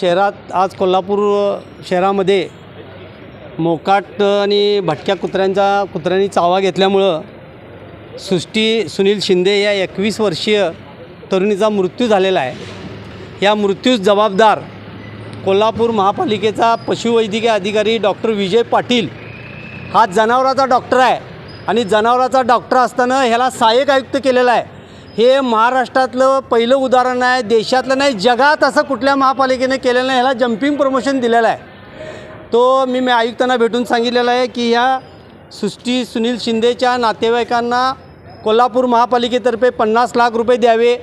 शहरात आज कोल्हापूर शहरामध्ये मोकाट आणि भटक्या कुत्र्यांचा कुत्र्यांनी चावा घेतल्यामुळं सृष्टी सुनील शिंदे या एकवीस वर्षीय तरुणीचा मृत्यू झालेला आहे. या मृत्यूस जबाबदार कोल्हापूर महापालिकेचा पशुवैद्यकीय अधिकारी डॉक्टर विजय पाटील हा जनावराचा डॉक्टर आहे आणि जनावराचा डॉक्टर असताना ह्याला सहाय्यक आयुक्त केलेला आहे. हे महाराष्ट्रातलं पहिलं उदाहरण आहे. देशातलं नाही जगात असं कुठल्या महापालिकेने केलेलं नाही. ह्याला जम्पिंग प्रमोशन दिलेलं आहे. तो मी मी आयुक्तांना भेटून सांगितलेलं आहे की ह्या सृष्टी सुनील शिंदेच्या नातेवाईकांना कोल्हापूर महापालिकेतर्फे पन्नास लाख रुपये द्यावे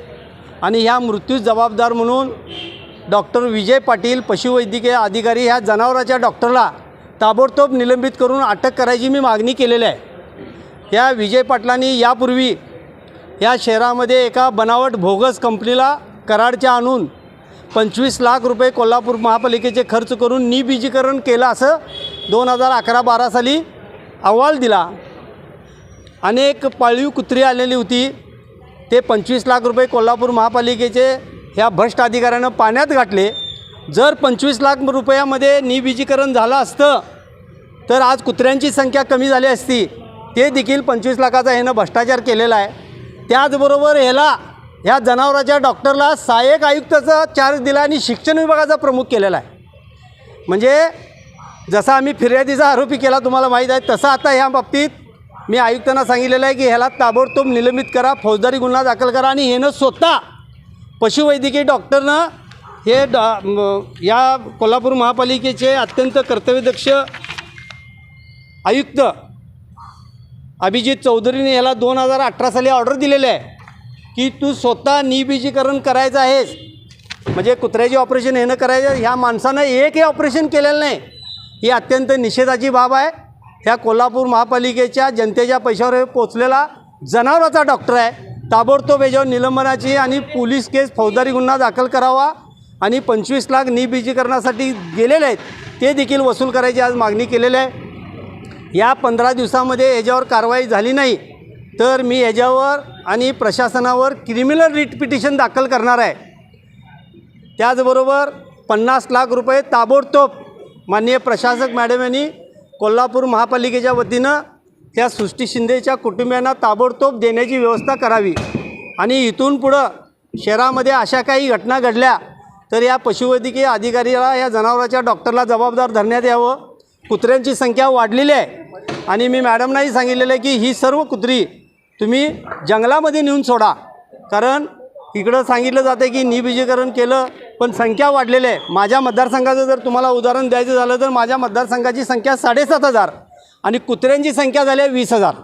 आणि ह्या मृत्यूस जबाबदार म्हणून डॉक्टर विजय पाटील पशुवैद्यकीय अधिकारी ह्या जनावराच्या डॉक्टरला ताबडतोब निलंबित करून अटक करायची मी मागणी केलेली आहे. या विजय पाटलांनी यापूर्वी या शहरामध्ये एका बनावट भोगस कंपनीला कराडच्या आणून पंचवीस लाख रुपये कोल्हापूर महापालिकेचे खर्च करून निबीजीकरण केलं असं दोन हजार अकरा बारा साली अहवाल दिला. अनेक पाळीव कुत्री आलेली होती. ते पंचवीस लाख रुपये कोल्हापूर महापालिकेचे ह्या भ्रष्ट अधिकाऱ्यानं पाण्यात गाठले जर पंचवीस लाख रुपयामध्ये निबीजीकरण झालं असतं तर आज कुत्र्यांची संख्या कमी झाली असती. ते देखील पंचवीस लाखाचा ह्यानं भ्रष्टाचार केलेला आहे. त्याचबरोबर ह्याला ह्या जनावराच्या डॉक्टरला सहाय्यक आयुक्ताचा चार्ज दिला आणि शिक्षण विभागाचा प्रमुख केलेला आहे. म्हणजे जसा आम्ही फिर्यादीचा आरोपी केला तुम्हाला माहीत आहे तसं आता ह्या बाबतीत मी आयुक्तांना सांगितलेलं आहे की ह्याला ताबडतोब निलंबित करा फौजदारी गुन्हा दाखल करा आणि ह्यानं स्वतः पशुवैद्यकीय डॉक्टरनं हे डॉ या कोल्हापूर महापालिकेचे अत्यंत कर्तव्यदक्ष आयुक्त अभिजित चौधरीने याला दोन हजार अठरा साली ऑर्डर दिलेलं आहे की तू स्वतः निबीजीकरण करायचं आहेस. म्हणजे कुत्र्याचे ऑपरेशन येणं करायचं ह्या माणसानं एकही ऑपरेशन केलेलं नाही. ही अत्यंत निषेधाची बाब आहे. ह्या कोल्हापूर महापालिकेच्या जनतेच्या पैशावर पोचलेला जनावराचा डॉक्टर आहे. ताबडतोब याच्यावर निलंबनाची आणि पोलीस केस फौजदारी गुन्हा दाखल करावा आणि पंचवीस लाख निबीजीकरणासाठी गेलेले आहेत. ते देखील वसूल करायची आज मागणी केलेली आहे. या पंधरा दिवसामध्ये याच्यावर कारवाई झाली नाही तर मी याच्यावर आणि प्रशासनावर क्रिमिनल रिट पिटिशन दाखल करणार आहे. त्याचबरोबर पन्नास लाख रुपये ताबडतोब माननीय प्रशासक मॅडम यांनी कोल्हापूर महापालिकेच्या वतीनं त्या सृष्टी शिंदेच्या कुटुंबियांना ताबडतोब देण्याची व्यवस्था करावी. आणि इथून पुढं शहरामध्ये अशा काही घटना घडल्या तर या पशुवैद्यकीय अधिकारीला या जनावराच्या डॉक्टरला जबाबदार धरण्यात यावं. कुत्र्यांची संख्या वाढलेली आहे. आणि मी मॅडमनाही सांगितलेलं आहे की ही सर्व कुत्री तुम्ही जंगलामध्ये नेऊन सोडा. कारण इकडं सांगितलं जातं की निबीजीकरण केलं पण संख्या वाढलेली आहे. माझ्या मतदारसंघाचं जर तुम्हाला उदाहरण द्यायचं झालं तर माझ्या मतदारसंघाची संख्या साडेसात हजार आणि कुत्र्यांची संख्या झाली आहे वीस हजार.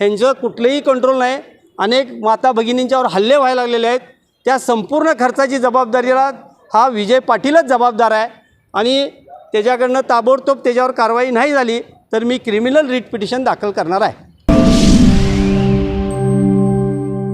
ह्यांचं कुठलंही कंट्रोल नाही. अनेक माता भगिनींच्यावर हल्ले व्हायला लागलेले आहेत. त्या संपूर्ण खर्चाची जबाबदारीला हा विजय पाटीलच जबाबदार आहे. आणि त्याच्याकडनं ताबडतोब त्याच्यावर कारवाई नाही झाली तर मी क्रिमिनल रिट पिटिशन दाखल करणार आहे.